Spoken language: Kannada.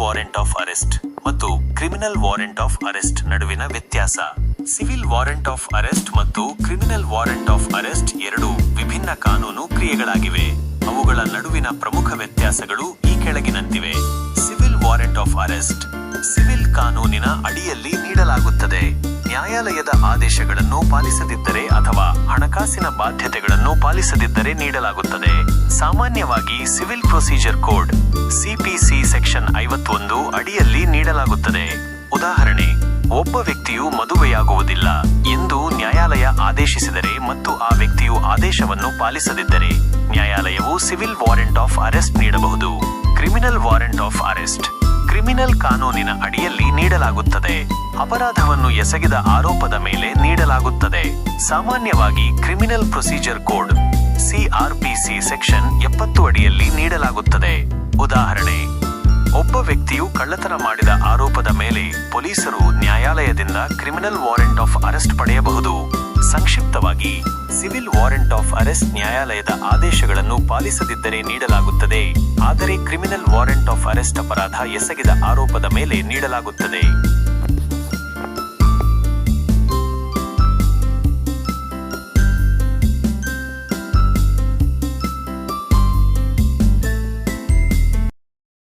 ವಾರೆಂಟ್ ಆಫ್ ಅರೆಸ್ಟ್ ಮತ್ತು ಕ್ರಿಮಿನಲ್ ವಾರೆಂಟ್ ಆಫ್ ಅರೆಸ್ಟ್ ನಡುವಿನ ವ್ಯತ್ಯಾಸ. ಸಿವಿಲ್ ವಾರೆಂಟ್ ಆಫ್ ಅರೆಸ್ಟ್ ಮತ್ತು ಕ್ರಿಮಿನಲ್ ವಾರೆಂಟ್ ಆಫ್ ಅರೆಸ್ಟ್ ಎರಡು ವಿಭಿನ್ನ ಕಾನೂನು ಕ್ರಿಯೆಗಳಾಗಿವೆ. ಅವುಗಳ ನಡುವಿನ ಪ್ರಮುಖ ವ್ಯತ್ಯಾಸಗಳು ಈ ಕೆಳಗಿನಂತಿವೆ. Civil warrant of arrest, civil ಕಾನೂನಿನ ಅಡಿಯಲ್ಲಿ ನೀಡಲಾಗುತ್ತದೆ. ನ್ಯಾಯಾಲಯದ ಆದೇಶಗಳನ್ನು ಪಾಲಿಸದಿದ್ದರೆ ಅಥವಾ ಹಣಕಾಸಿನ ಬಾಧ್ಯತೆಗಳನ್ನು ಪಾಲಿಸದಿದ್ದರೆ ನೀಡಲಾಗುತ್ತದೆ. ಸಾಮಾನ್ಯವಾಗಿ civil procedure code CPC section ಐವತ್ತೊಂದು ಅಡಿಯಲ್ಲಿ ನೀಡಲಾಗುತ್ತದೆ. ಉದಾಹರಣೆ, ಒಬ್ಬ ವ್ಯಕ್ತಿಯು ಮದುವೆಯಾಗುವುದಿಲ್ಲ ಎಂದು ನ್ಯಾಯಾಲಯ ಆದೇಶಿಸಿದರೆ ಮತ್ತು ಆ ವ್ಯಕ್ತಿಯು ಆದೇಶವನ್ನು ಪಾಲಿಸದಿದ್ದರೆ ನ್ಯಾಯಾಲಯವು ಸಿವಿಲ್ ವಾರೆಂಟ್ ಆಫ್ ಅರೆಸ್ಟ್ ನೀಡಬಹುದು. Criminal warrant of arrest, criminal ಕಾನೂನಿನ ಅಡಿಯಲ್ಲಿ ನೀಡಲಾಗುತ್ತದೆ. ಅಪರಾಧವನ್ನು ಎಸಗಿದ ಆರೋಪದ ಮೇಲೆ ನೀಡಲಾಗುತ್ತದೆ. ಸಾಮಾನ್ಯವಾಗಿ criminal procedure code CrPC section ಎಪ್ಪತ್ತು ಅಡಿಯಲ್ಲಿ ನೀಡಲಾಗುತ್ತದೆ. ಉದಾಹರಣೆ, ಒಬ್ಬ ವ್ಯಕ್ತಿಯು ಕಳ್ಳತನ ಮಾಡಿದ ಆರೋಪದ ಮೇಲೆ ಪೊಲೀಸರು ನ್ಯಾಯಾಲಯದಿಂದ ಕ್ರಿಮಿನಲ್ ವಾರೆಂಟ್ ಆಫ್ ಅರೆಸ್ಟ್ ಪಡೆಯಬಹುದು. ಸಂಕ್ಷಿಪ್ತವಾಗಿ, ಸಿವಿಲ್ ವಾರೆಂಟ್ ಆಫ್ ಅರೆಸ್ಟ್ ನ್ಯಾಯಾಲಯದ ಆದೇಶಗಳನ್ನು ಪಾಲಿಸದಿದ್ದರೆ ನೀಡಲಾಗುತ್ತದೆ. ಆದರೆ ಕ್ರಿಮಿನಲ್ ವಾರೆಂಟ್ ಆಫ್ ಅರೆಸ್ಟ್ ಅಪರಾಧ ಎಸಗಿದ ಆರೋಪದ ಮೇಲೆ ನೀಡಲಾಗುತ್ತದೆ.